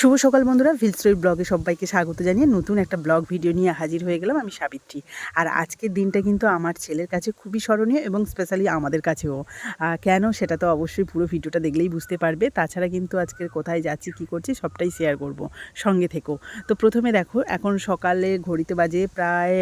শুভ সকাল বন্ধুরা ভিলস্টোরি ব্লগে সবাইকে স্বাগত জানিয়ে নতুন একটা ব্লগ ভিডিও নিয়ে হাজির হয়ে গেলাম আমি সাবিত্রী। আর আজকের দিনটা কিন্তু আমার ছেলের কাছে খুবই স্মরণীয় এবং স্পেশালি আমাদের কাছেও। কেন সেটা তো অবশ্যই পুরো ভিডিওটা দেখলেই বুঝতে পারবে। তাছাড়া কিন্তু আজকের কোথায় যাচ্ছি, কী করছি সবটাই শেয়ার করব। সঙ্গে থেকেও তো প্রথমে দেখো, এখন সকালে ঘড়িতে বাজে প্রায়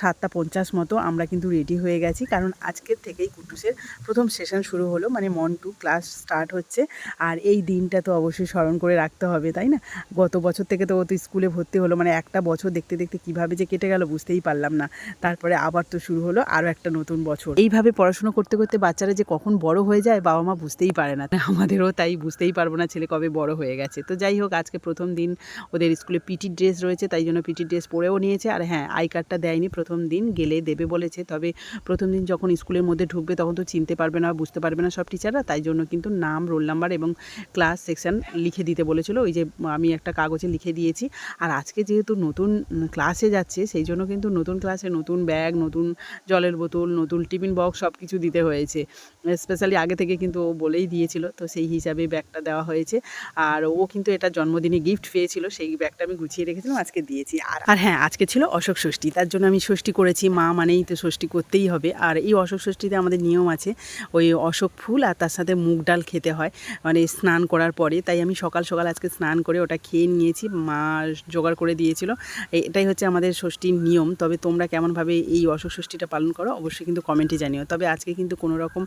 সাতটা পঞ্চাশ মতো, আমরা কিন্তু রেডি হয়ে গেছি। কারণ আজকের থেকেই কুটুসের প্রথম সেশন শুরু হলো। মানে মন টু ক্লাস স্টার্ট হচ্ছে। আর এই দিনটা তো অবশ্যই স্মরণ করে রাখতে হবে, তাই না? গত বছর থেকে তো ও তো স্কুলে ভর্তি হলো মানে একটা বছর দেখতে দেখতে কীভাবে যে কেটে গেল বুঝতেই পারলাম না। তারপরে আবার তো শুরু হলো আরও একটা নতুন বছর। এইভাবে পড়াশুনো করতে করতে বাচ্চারা যে কখন বড় হয়ে যায় বাবা মা বুঝতেই পারে না। আমাদেরও তাই বুঝতেই পারব না ছেলে কবে বড় হয়ে গেছে। তো যাই হোক, আজকে প্রথম দিন ওদের স্কুলে পিটি ড্রেস রয়েছে, তাই জন্য পিটি ড্রেস পরেও নিয়েছে। আর হ্যাঁ আই কার্ডটা দেয়নি প্রথম দিন, গেলে দেবে বলেছে। তবে প্রথম দিন যখন স্কুলের মধ্যে ঢুকবে তখন তো চিনতে পারবে না, বুঝতে পারবে না সব টিচাররা। তাই জন্য কিন্তু নাম, রোল নাম্বার এবং ক্লাস সেকশন লিখে দিতে বলেছিল। ওই যে আমি একটা কাগজে লিখে দিয়েছি। আর আজকে যেহেতু নতুন ক্লাসে যাচ্ছে, সেই জন্য কিন্তু নতুন ক্লাসে নতুন ব্যাগ, নতুন জলের বোতল, নতুন টিফিন বক্স সব কিছু দিতে হয়েছে। স্পেশালি আগে থেকে কিন্তু ও বলেই দিয়েছিল, তো সেই হিসাবে ব্যাগটা দেওয়া হয়েছে। আর ও কিন্তু এটা জন্মদিনে গিফট পেয়েছিল, সেই ব্যাগটা আমি গুছিয়ে রেখেছিলাম, আজকে দিয়েছি। আর আর হ্যাঁ আজকে ছিল অশোক ষষ্ঠী, তার জন্য আমি ষষ্ঠী করেছি, মা মানেই তো ষষ্ঠী করতেই হবে। আর এই অশোক ষষ্ঠীতে আমাদের নিয়ম আছে, ওই অশোক ফুল আর তার সাথে মুগ ডাল খেতে হয় মানে স্নান করার পরে, তাই আমি সকাল সকাল আজকে স্নান করে ওটা খেয়ে নিয়েছি, মা জোগাড় করে দিয়েছিল। এটাই হচ্ছে আমাদের ষষ্ঠীর নিয়ম। তবে তোমরা কেমনভাবে এই অশোক ষষ্ঠীটা পালন করো অবশ্যই কিন্তু কমেন্টে জানিও। তবে আজকে কিন্তু কোনো রকম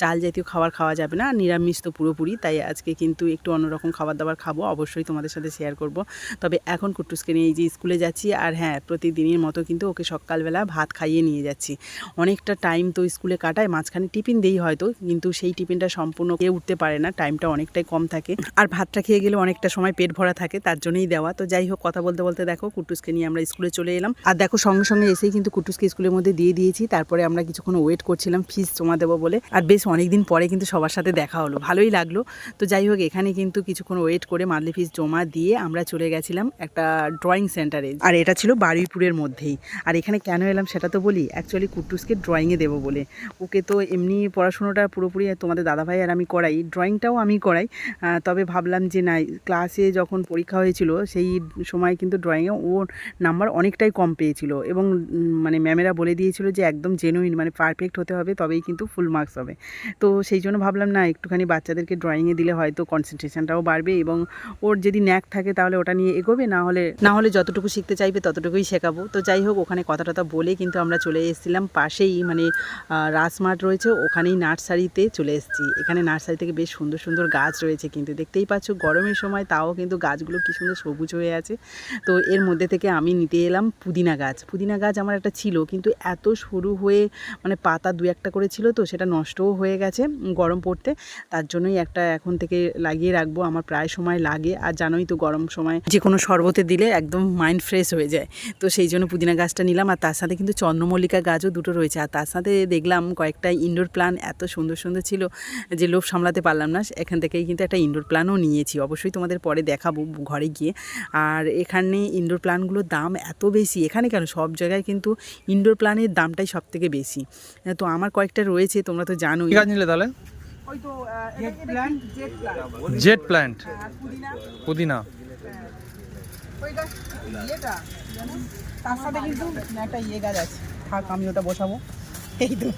চাল জাতীয় খাবার খাওয়া যাবে না, নিরামিষ তো পুরোপুরি, তাই আজকে কিন্তু একটু অন্যরকম খাবার দাবার খাব, অবশ্যই তোমাদের সাথে শেয়ার করব। তবে এখন কুট্টুসকে নিয়ে এই যে স্কুলে যাচ্ছি, আর হ্যাঁ প্রতিদিনের মতো কিন্তু ওকে সকালবেলা ভাত খাইয়ে নিয়ে যাচ্ছি। অনেকটা টাইম তো স্কুলে কাটায়, মাঝখানে টিফিন দেই হয়তো, কিন্তু সেই টিফিনটা সম্পূর্ণ খেয়ে উঠতে পারে না টাইমটা অনেকটাই কম থাকে। আর ভাতটা খেয়ে গেলে অনেকটা সময় পেট ভরা থাকে, তার জন্যই দেওয়া। তো যাই হোক, কথা বলতে বলতে দেখো, কুটুসকে নিয়ে আমরা স্কুলে চলে এলাম। আর দেখো, সঙ্গে সঙ্গে এসেই কিন্তু কুটুসকে স্কুলের মধ্যে দিয়ে দিয়েছি। তারপরে আমরা কিছুক্ষণ ওয়েট করছিলাম ফিস জমা দেবো বলে। আর বেশ অনেকদিন পরে কিন্তু সবার সাথে দেখা হলো, ভালোই লাগল। তো যাই হোক, এখানে কিন্তু কিছুক্ষণ ওয়েট করে মান্থলি ফিস জমা দিয়ে আমরা চলে গেছিলাম একটা ড্রয়িং সেন্টারে আর এটা ছিল বারুইপুরের মধ্যেই। আর এখানে কেন এলাম সেটা তো বলি অ্যাকচুয়ালি কুটুসকে ড্রয়িংয়ে দেবো বলে। ওকে তো এমনি পড়াশুনোটা পুরোপুরি তোমাদের দাদাভাই আর আমি করাই ড্রয়িংটাও আমি করাই। তবে ভাবলাম যে না ক্লাসে যখন পরীক্ষা হয়েছিল, সেই সময় কিন্তু ড্রয়িংয়ে ওর নাম্বার অনেকটাই কম পেয়েছিল এবং মানে ম্যামেরা বলে দিয়েছিল যে একদম জেনুইন মানে পারফেক্ট হতে হবে, তবেই কিন্তু ফুল মার্কস হবে। তো সেই জন্য ভাবলাম, না, একটুখানি বাচ্চাদেরকে ড্রয়িংয়ে দিলে হয়তো কনসেন্ট্রেশনটাও বাড়বে এবং ওর যদি ন্যাক থাকে তাহলে ওটা নিয়ে এগোবে, না হলে না হলে যতটুকু শিখতে চাইবে ততটুকুই শেখাবো। তো যাই হোক ওখানে কথা টথা বলে কিন্তু আমরা চলে এসেছিলাম। পাশেই মানে রাসমার্ট রয়েছে, ওখানেই নার্সারিতে চলে এসেছি। এখানে নার্সারি থেকে বেশ সুন্দর সুন্দর গাছ রয়েছে কিন্তু দেখতেই পাচ্ছ, গরমের সময় তাও কিন্তু গাছগুলো কি সুন্দর সবুজ হয়ে আছে। তো এর মধ্যে থেকে আমি নিতে এলাম পুদিনা গাছ। পুদিনা গাছ আমার একটা ছিল, কিন্তু এত সরু হয়ে মানে পাতা দু একটা করে ছিল তো সেটা নষ্টও হয়ে গেছে গরম পড়তে। তার জন্যই একটা এখন থেকে লাগিয়ে রাখব, আমার প্রায় সময় লাগে। আর জানোই তো গরম সময় যে কোনো শরবতে দিলে একদম মাইন্ড ফ্রেশ হয়ে যায়। তো সেই জন্য পুদিনা গাছটা নিলাম, আর তার সাথে কিন্তু চন্দ্রমল্লিকা গাছও দুটো রয়েছে। আর তার সাথে দেখলাম কয়েকটা ইনডোর প্ল্যান এত সুন্দর সুন্দর ছিল যে লোভ সামলাতে পারলাম না। এখান থেকেই কিন্তু একটা ইনডোর প্ল্যানও নিয়েছি। অবশ্যই তোমাদের পরে দেখাবো ঘরে গিয়ে। আর এখানে ইনডোর প্ল্যানগুলোর দাম এত বেশি। এখানে কেন? সব জায়গায় কিন্তু ইনডোর প্ল্যানের দামটাই সব থেকে বেশি তো আমার কয়েকটা রয়েছে তোমরা তো জানো নিলে তাহলে? Jade plant jade plant jade plant পুদিনা। পুদিনা। ওই গাছ ইয়েটা জানো? তার সাথে কিন্তু একটা ইয়ে গাছ আছে। থাক আমি ওটা বসাবো। এই তো।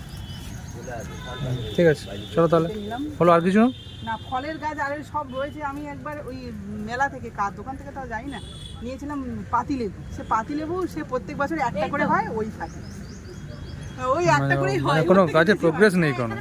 ঠিক আছে চলো তাহলে। হলো আর কিছু? না ফলের গাছ আর সব রয়েছে। আমি একবার ওই মেলা থেকে কার দোকান থেকে তাও জানি না নিয়েছিলাম পাতিলেবু। সে পাতিলেবু সে প্রত্যেক বছর একটা করে হয় ওই থাকে। ওই একটা মানে করেই মানে হয়। কোনো গাছের প্রোগ্রেস নেই কোনো।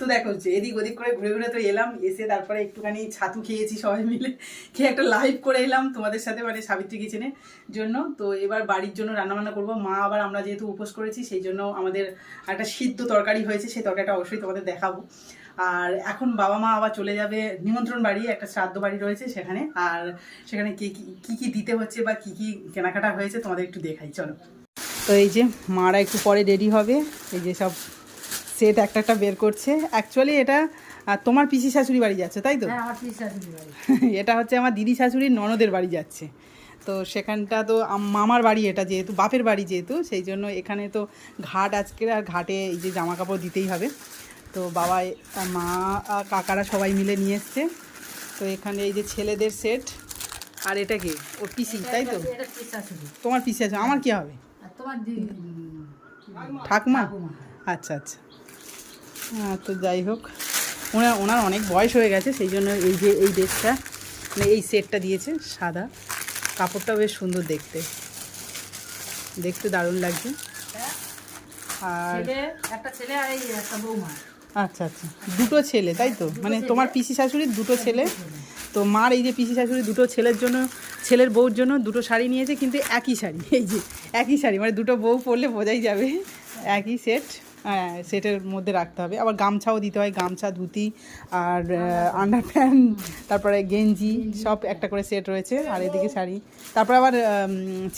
তো দেখো এদিক ওদিক করে ঘুরে ঘুরে তো এলাম এসে তারপরে একটুখানি ছাতু খেয়েছি সবাই মিলে। খেয়ে একটা লাইভ করে এলাম তোমাদের সাথে মানে সাবিত্রী কিচেনের জন্য। তো এবার বাড়ির জন্য রান্নাবান্না করব। মা আবার আমরা যেহেতু উপোস করেছি সেই জন্য আমাদের একটা সিদ্ধ তরকারি হয়েছে সেই তরকারিটা অবশ্যই তোমাদের দেখাবো। আর এখন বাবা মা আবার চলে যাবে নিমন্ত্রণ বাড়ি একটা শ্রাদ্ধ বাড়ি রয়েছে সেখানে। আর সেখানে কি কি- কি কি দিতে হচ্ছে বা কি কি কেনাকাটা হয়েছে তোমাদের একটু দেখাই চলো। তো এই যে মারা একটু পরে রেডি হবে এই যে সব সেট একটা একটা বের করছে। অ্যাকচুয়ালি এটা আর তোমার পিসি শাশুড়ি বাড়ি যাচ্ছে তাই তো? হ্যাঁ এটা হচ্ছে আমার দিদি শাশুড়ির ননদের বাড়ি যাচ্ছে। তো সেখানটা তো মামার বাড়ি এটা যেহেতু বাপের বাড়ি যেহেতু সেই জন্য এখানে তো ঘাট আজকে আর ঘাটে এই যে জামা কাপড় দিতেই হবে। তো বাবা মা কাকারা সবাই মিলে নিয়ে এসছে। তো এখানে এই যে ছেলেদের সেট আর এটা কি? ও পিসি তাই তো? তোমার পিসি আছে আমার কি হবে? ঠাকুমা। আচ্ছা আচ্ছা। হ্যাঁ তো যাই হোক ওনার ওনার অনেক বয়স হয়ে গেছে সেই জন্য এই যে এই ড্রেসটা মানে এই সেটটা দিয়েছে সাদা। কাপড়টা বেশ সুন্দর দেখতে। দেখতে দারুণ লাগছে। আর একটা ছেলে আর একটা বৌমা। আচ্ছা আচ্ছা। দুটো ছেলে তাই তো? মানে তোমার পিসি শাশুড়ির দুটো ছেলে। তো মার এই যে পিসি শাশুড়ি দুটো ছেলের জন্য ছেলের বউর জন্য দুটো শাড়ি নিয়েছে কিন্তু একই শাড়ি। এই যে একই শাড়ি মানে দুটো বউ পরলে বোঝাই যাবে। একই সেট হ্যাঁ সেটের মধ্যে রাখতে হবে। আবার গামছাও দিতে হয় গামছা ধুতি আর আন্ডার প্যান্ট তারপরে গেঞ্জি সব একটা করে সেট রয়েছে আর এদিকে শাড়ি। তারপরে আবার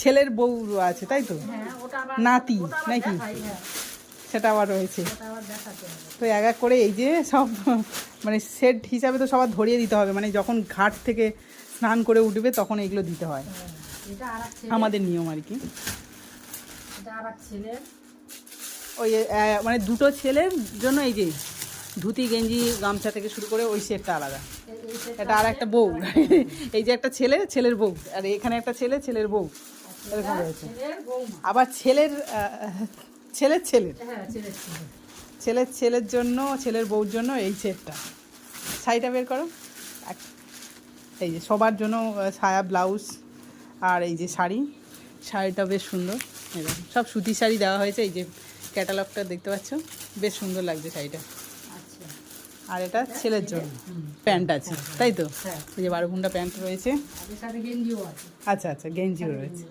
ছেলের বউ আছে তাই তো? হ্যাঁ নাতি নাকি? সেটা আবার রয়েছে। তো এক এক করে এই যে সব মানে সেট হিসাবে তো সবার ধরিয়ে দিতে হবে। মানে যখন ঘাট থেকে স্নান করে উঠবে তখন এগুলো দিতে হয়। হ্যাঁ, আমাদের নিয়ম আর কি। ওই মানে দুটো ছেলের জন্য এই যে ধুতি গেঞ্জি গামছা থেকে শুরু করে ওই সেটটা আলাদা। এটা আর একটা বউ। এই যে একটা ছেলে ছেলের বউ। আর এখানে একটা ছেলে ছেলের বউ। এরকম রয়েছে। আবার ছেলের ছেলের ছেলের। হ্যাঁ ছেলের ছেলের ছেলের জন্য ছেলের বউর জন্য এই সেটটা। শাড়িটা বের করো। এই যে সবার জন্য সায়া ব্লাউজ আর এই যে শাড়ি। শাড়িটা বেশ সুন্দর। এরকম সব সুতি শাড়ি দেওয়া হয়েছে। এই যে ক্যাটালগটা দেখতে পাচ্ছ? বেশ সুন্দর লাগছে শাড়িটা। আর এটা ছেলের জন্য প্যান্ট আছে, তাই তো? এই যে বারো ঘণ্টা প্যান্ট রয়েছে। আচ্ছা আচ্ছা গেঞ্জিও রয়েছে।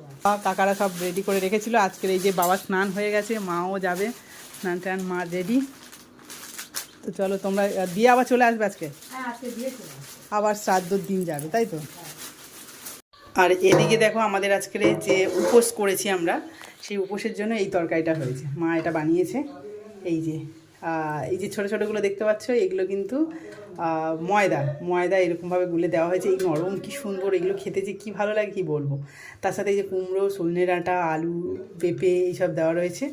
কাকারা সব রেডি করে রেখেছিল। আজকের এই যে বাবা স্নান হয়ে গেছে, মাও যাবে। স্নান টান, মা রেডি তো চলো তোমরা দিয়ে আবার চলে আসবে আজকে? আবার শ্রাদ্ধর দিন যাবে, তাই তো? আর এদিকে দেখো আমাদের আজকের যে উপোস করেছি আমরা, সেই উপোসের জন্য এই তরকারিটা হয়েছে। মা এটা বানিয়েছে। এই যে এই যে ছোটো ছোটোগুলো দেখতে পাচ্ছ, এগুলো কিন্তু ময়দা। ময়দা এরকমভাবে গুলে দেওয়া হয়েছে। এই নরম কি সুন্দর এগুলো খেতে যে কী ভালো লাগে কি বলব। তার সাথে এই যে কুমড়ো সজনে ডাঁটা, আলু, পেঁপে এইসব দেওয়া রয়েছে।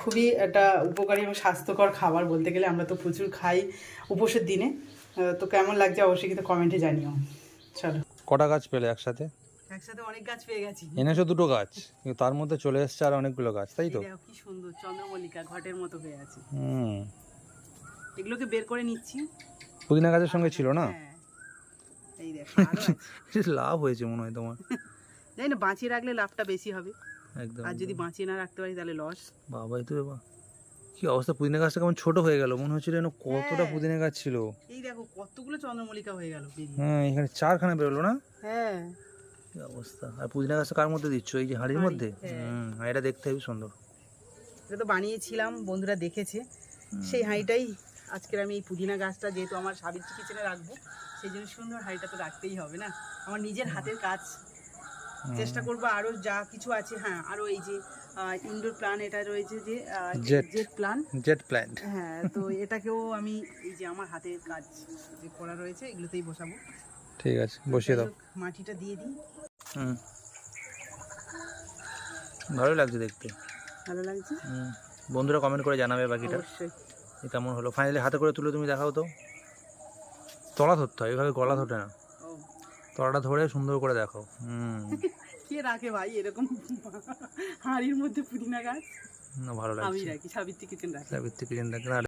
খুবই একটা উপকারী এবং স্বাস্থ্যকর খাবার বলতে গেলে। আমরা তো প্রচুর খাই উপোসের দিনে। তো কেমন লাগছে অবশ্যই কিন্তু কমেন্টে জানিও। চলো। কটা গাছ পেলে একসাথে? একসাথে অনেক গাছ পেয়ে গেছি। এনেছো দুটো গাছ কিন্তু তার মধ্যে চলে এসছে আর অনেকগুলো গাছ তাই তো? কি সুন্দর চন্দ্রমল্লিকা ঘটের মতো হয়ে আছে। হুম। এগুলোকে বের করে নিচ্ছি। পুদিনা গাছের সঙ্গে ছিল না? হ্যাঁ। এই দেখো লাভ হয়েছে মনে হয় তোমার। জানি না বাঁচিয়ে রাখলে লাভটা বেশি হবে। একদম। আর যদি বাঁচিয়ে না রাখতে পারি তাহলে লস বাবাই তো বাবা কি অবস্থা? পুদিনা গাছটা কেমন ছোট হয়ে গেল মনে হচ্ছিল যেন কতটা হ্যাঁ। পুদিনা গাছ ছিল। এই দেখো কতগুলো চন্দ্রমল্লিকা হয়ে গেল হ্যাঁ এখানে চারখানা বেরোলো না? হ্যাঁ। কি অবস্থা? আর পুদিনা গাছটা কার মধ্যে দিচ্ছ? এই যে হাঁড়ির মধ্যে? হ্যাঁ। হুম হাঁড়িটা দেখতে হেবি সুন্দর। এটা তো বানিয়েছিলাম বন্ধুরা দেখেছে। সেই হাঁড়িটাই আজকের আমি এই পুদিনা গাছটা যেহেতু আমার সাবিত্রী কিচেনে রাখব সেই জন্য সুন্দর হাঁড়িটা তো রাখতেই হবে না? আমার নিজের হাতের কাজ। চেষ্টা করব আরও যা কিছু আছে হ্যাঁ আরও এই যে ইনডোর প্ল্যান এটা রয়েছে যে. জেট প্ল্যান জেট প্ল্যান্ট হ্যাঁ তো এটাকেও আমি এই যে আমার হাতের কাজ যে করা রয়েছে এগুলোতেই বসাবো। ঠিক আছে বসিয়ে দাও। মাটিটা দিয়ে দিই। হুম। ভালো লাগছে দেখতে। ভালো লাগছে? হুম। বন্ধুরা কমেন্ট করে জানাবে বাকিটা। অবশ্যই। কেমন হলো? ফাইনালি হাতে করে তুলে তুমি দেখাও তো। তলা ধরতে হয় এভাবে গলা ধরে না। তলাটা ধরে সুন্দর করে দেখো হুম। কে রাখে ভাই এরকম? হাঁড়ির মধ্যে পুদিনা গাছ? না ভালো আমি লাগছে রাখি সাবিত্রী কিচেন রাখি। সাবিত্রী কিচেন দেখে